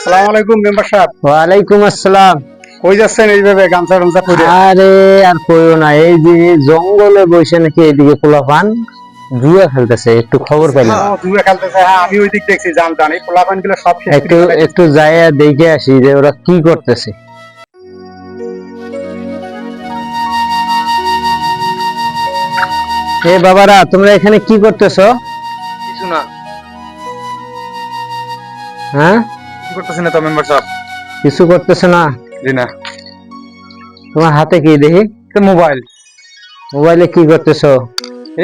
সালাম আলাইকুম মেম্বার সাহেব। ওয়ালাইকুম আসসালাম। কই যাচ্ছেন এইভাবে গামছা টামছা পরে? আরে আর কইও না এই যে জঙ্গলে বসে নাকি এদিকে পোলাপান জুয়া খেলতেছে একটু খবর পেলাম ও, দূরে খেলতেছে হ্যাঁ আমি ওই দিক দেখছি জান জান এই পোলাপানগুলো সব একটু একটু যাইয়া দেখে আসি যে ওরা কি করতেছে। এ বাবারা তোমরা এখানে কি করতেছো? কিছু না। হ্যাঁ? করতেছেন তো মেম্বার সাহেব কিছু করতেছো না। জি না। তোমার হাতে কি দেখি? মোবাইল মোবাইলে কি করতেছো?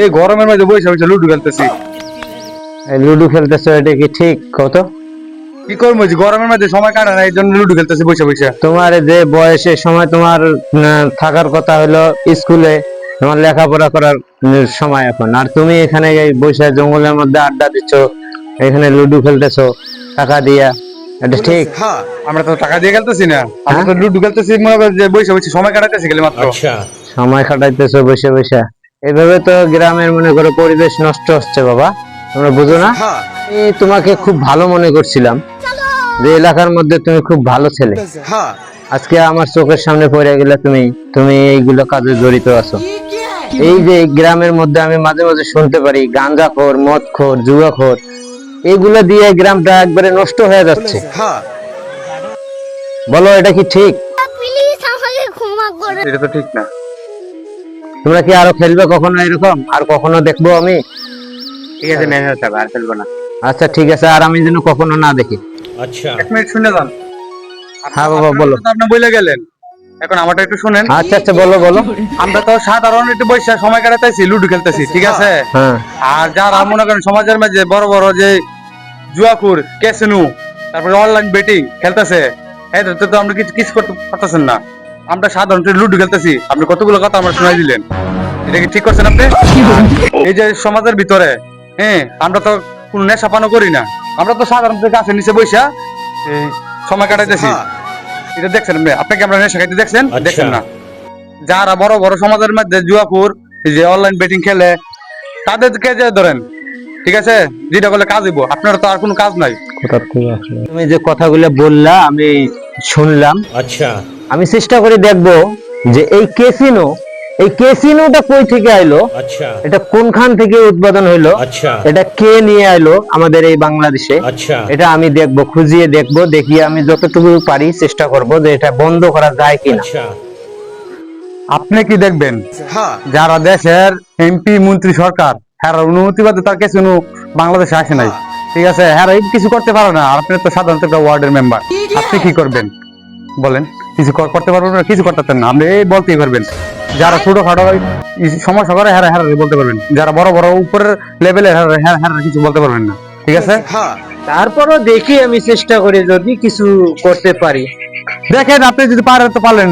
এই গরমের মধ্যে বসে বসে লুডু খেলতেছি। লুডো খেলতেছো এটা কি ঠিক? কত? কি করব গরমের মধ্যে সময় কাটে না এই জন্য লুডু খেলতেছি বসে বসে তোমার যে বয়সের সময় তোমার থাকার কথা হলো স্কুলে তোমার লেখাপড়া করার সময় এখন। আর তুমি এখানে এই বসে জঙ্গলের মধ্যে আড্ডা দিচ্ছ এখানে লুডু খেলতেছো টাকা দিয়া। এটা ঠিক। আমরা তো টাকা দিয়ে খেলতেছি না। আমরা তো লুডু খেলতেছি মনে করো যে বসে বসে সময় কাটাতেছি গেলে মাত্র। সময় কাটাইতেছো বসে বসে। এইভাবে তো গ্রামের মনে করো পরিবেশ নষ্ট হচ্ছে বাবা। তোমরা বুঝো না? আমি তোমাকে খুব ভালো মনে করছিলাম। যে এলাকার মধ্যে তুমি খুব ভালো ছেলে। আজকে আমার চোখের সামনে পড়ে গেলে তুমি তুমি এইগুলো কাজে জড়িত আছো। এই যে গ্রামের মধ্যে আমি মাঝে মাঝে শুনতে পারি গাঞ্জাখোর মদখোর জুয়াখোর। এইগুলো দিয়ে গ্রামটা একবারে নষ্ট হয়ে যাচ্ছে। বলো এটা কি ঠিক? এটা তো ঠিক না। তোমরা কি আরও খেলবে কখনো এরকম? আর কখনো দেখব আমি? ঠিক আছে ম্যানেজার সাহেব আর খেলব না। আচ্ছা ঠিক আছে আর আমি যেন কখনো না দেখি। এক মিনিট শুনে যান। হ্যাঁ বাবা বলো। আপনি বলে গেলেন। এখন আমারটা একটু শুনেন। আচ্ছা আচ্ছা বলো বলো। আমরা তো সাধারণ একটু বসে সময় কাটাতেছি লুডু খেলতেছি ঠিক আছে? হ্যাঁ। আর যারা মনে করেন সমাজের মাঝে বড় বড় যে জুয়াকুর ক্যাসিনো তারপরে অনলাইন বেটিং খেলতেছে। এদের তো আমরা কিছু কিছু করতে পারতেছেন না। আমরা সাধারণত লুডু খেলতেছি। আপনি কতগুলো কথা আমরা শোনাই দিলেন। এটা কি ঠিক করছেন আপনি? এই যে সমাজের ভিতরে হ্যাঁ আমরা তো কোনো নেশা পানও করি না। আমরা তো সাধারণত গাছের নিচে বৈশা এই, সময় কাটাইতেছি। এটা দেখছেন আপনি? আপনাকে আমরা নেশা খাইতে দেখছেন? দেখছেন না। যারা বড় বড় সমাজের মধ্যে জুয়াপুর এই যে অনলাইন বেটিং খেলে তাদেরকে যে ধরেন ঠিক আছে? যেটা বলে কাজ দিব আপনার তো আর কোনো কাজ নাই। তুমি যে কথাগুলো বললা আমি শুনলাম। আচ্ছা। আমি চেষ্টা করে দেখব যে এই কেসিনো এই কেসিনোটা কই থেকে আইলো? আচ্ছা। এটা কোনখান থেকে উৎপাদন হইল? আচ্ছা। এটা কে নিয়ে আইলো আমাদের এই বাংলাদেশে? আচ্ছা। এটা আমি দেখব খুঁজিয়ে দেখব দেখি আমি যতটুকু পারি চেষ্টা করব যে এটা বন্ধ করা যায় কিনা। আচ্ছা। আপনি কি দেখবেন? হ্যাঁ। যারা দেশের এমপি মন্ত্রী সরকার হ্যাঁ অনুমতি বাদে তার কিছু বাংলাদেশে আসে নাই। ঠিক আছে? হ্যাঁ এই কিছু করতে পারে না। আপনি তো সাধারণত একটা ওয়ার্ডের মেম্বার। আপনি কি করবেন? বলেন কিছু করতে পারবেন না? কিছু করতে না। আপনি এই বলতেই পারবেন। যারা ছোট খাটো সমস্যা করে হ্যাঁ হ্যাঁ বলতে পারবেন। যারা বড় বড় উপরের লেভেলে হ্যাঁ হ্যাঁ হ্যাঁ কিছু বলতে পারবেন না। ঠিক আছে? তারপরও দেখি আমি চেষ্টা করি যদি কিছু করতে পারি। দেখেন আপনি যদি পারেন তো পারলেন